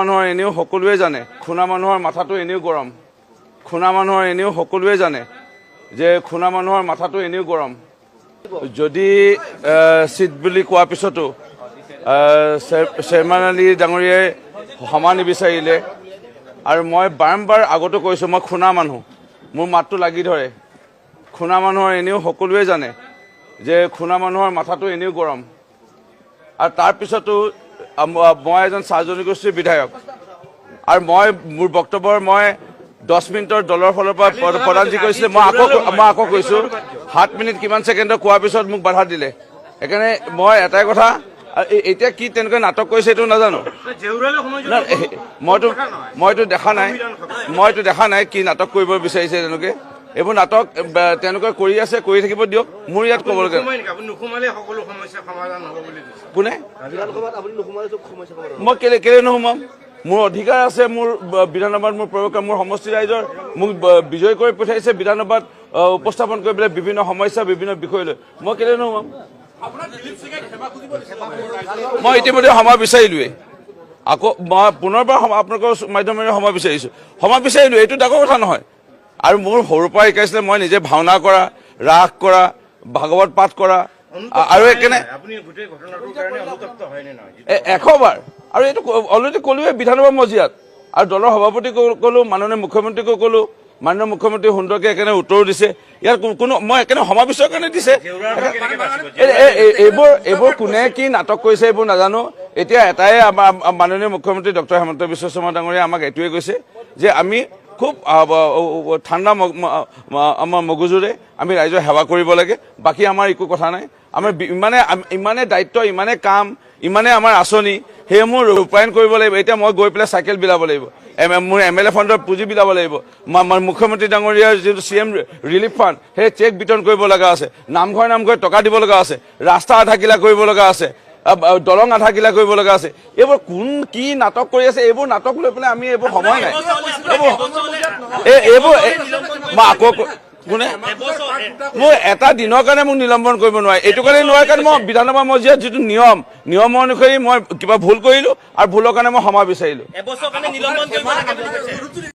মানুহৰ এনেও সকলোৱে জানে খুনা মানুহৰ মাথাটো এনেও গৰম। খুনা মানুহৰ এনেও সকলোৱে জানে যে খুনা মানুহৰ মাথাটো এনেও গৰম। যদি চিট বুলি কোৱাৰ পিছতো শ্বেৰমান আলী ডাঙৰীয়াই ক্ষমা নিবিচাৰিলে আৰু মই বাৰম্বাৰ আগতো কৈছোঁ মই খুনা মানুহ মোৰ মাতটো লাগি ধৰে। খুনা মানুহৰ এনেও সকলোৱে জানে যে খুনা মানুহৰ মাথাটো এনেও গৰম। আৰু তাৰপিছতো মই এজন চাহ জনগোষ্ঠীৰ বিধায়ক। আৰু মই, মোৰ বক্তব্যৰ মই দহ মিনিটৰ দলৰ ফালৰ পৰা প্ৰ- প্ৰধানজী কৈছিলে মই আকৌ মই আকৌ কৈছোঁ, সাত মিনিট কিমান ছেকেণ্ডৰ কোৱাৰ পিছত মোক বাধা দিলে। সেইকাৰণে মই এটাই কথা এতিয়া কি তেনেকৈ নাটক কৰিছে এইটো নাজানো। মইতো মইতো দেখা নাই, মইতো দেখা নাই কি নাটক কৰিব বিচাৰিছে তেওঁলোকে এইবোৰ নাটক তেওঁলোকে কৰি আছে কৰি থাকিব দিয়ক। মোৰ ইয়াত ক'ব লগা নোসোমালে সকলো সমস্যা সমাধান হ'ব বুলি কৈছে। কোনে? মই কেলে কেলে নোসোমাম? মোৰ অধিকাৰ আছে মোৰ বিধানসভাত মোৰ প্ৰয়োগ মোৰ সমষ্টি ৰাইজৰ মোক বিজয় কৰি পঠিয়াইছে বিধানসভাত উপস্থাপন কৰি পেলাই বিভিন্ন সমস্যা বিভিন্ন বিষয় লৈ। মই কেলে নোসোমাম? মই ইতিমধ্যে সময় বিচাৰিলোৱেই। আকৌ মই পুনৰবাৰ আপোনালোকৰ মাধ্যমেৰে সময় বিচাৰিছোঁ। সময় বিচাৰিলোঁ এইটো ডাঙৰ কথা নহয়। আৰু মোৰ সৰুৰ পৰা শিকাইছিলে মই নিজে ভাওনা কৰা ৰাস কৰা ভাগৱত পাঠ কৰা আৰু একেনে এশবাৰ। আৰু এইটো অলৰেডি ক'লোৱে বিধানসভা মজিয়াত। আৰু দলৰ সভাপতিক ক'লো মাননীয় মুখ্যমন্ত্ৰীকো ক'লো মাননীয় মুখ্যমন্ত্ৰী সুন্দৰকে একেনে উত্তৰো দিছে। ইয়াৰ কোনো মই একেনে সমাৱেশৰ কাৰণে দিছে। এইবোৰ এইবোৰ কোনে কি নাটক কৰিছে এইবোৰ নাজানো। এতিয়া এটাই মাননীয় মুখ্যমন্ত্ৰী ডক্টৰ হেমন্ত বিশ্ব শৰ্মা ডাঙৰীয়া আমাক এইটোৱে কৈছে যে আমি খুব ঠাণ্ডা আমাৰ মগজুৰে আমি ৰাইজৰ সেৱা কৰিব লাগে। বাকী আমাৰ একো কথা নাই। আমাৰ ইমানে ইমানে দায়িত্ব, ইমানে কাম, ইমানে আমাৰ আঁচনি সেইসমূহ ৰূপায়ণ কৰিব লাগিব। এতিয়া মই গৈ পেলাই চাইকেল বিলাব লাগিব। মোৰ এম এল এ ফাণ্ডৰ পুঁজি বিলাব লাগিব। মুখ্যমন্ত্ৰী ডাঙৰীয়াৰ যিটো চি এম ৰিলিফ ফাণ্ড, সেই চেক বিতৰণ কৰিব লগা আছে। নামঘৰে নামঘৰে টকা দিব লগা আছে। ৰাস্তা আধা কিলা কৰিব লগা আছে। দলং আধা কিলা কৰিব লগা আছে। এইবোৰ কোন কি নাটক কৰি আছে, এইবোৰ নাটক লৈ পেলাই আমি এইবোৰ সময় নাই। এইবোৰ এই- এইবোৰ মই আকৌ কোনে? মোৰ এটা দিনৰ কাৰণে মোক নিলম্বন কৰিব নোৱাৰে। এইটো কাৰণে নোৱাৰে কাৰণ মই বিধানসভা মজিয়াত যিটো নিয়ম নিয়ম অনুসৰি মই কিবা ভুল কৰিলো আৰু ভুলৰ কাৰণে মই ক্ষমা বিচাৰিলো।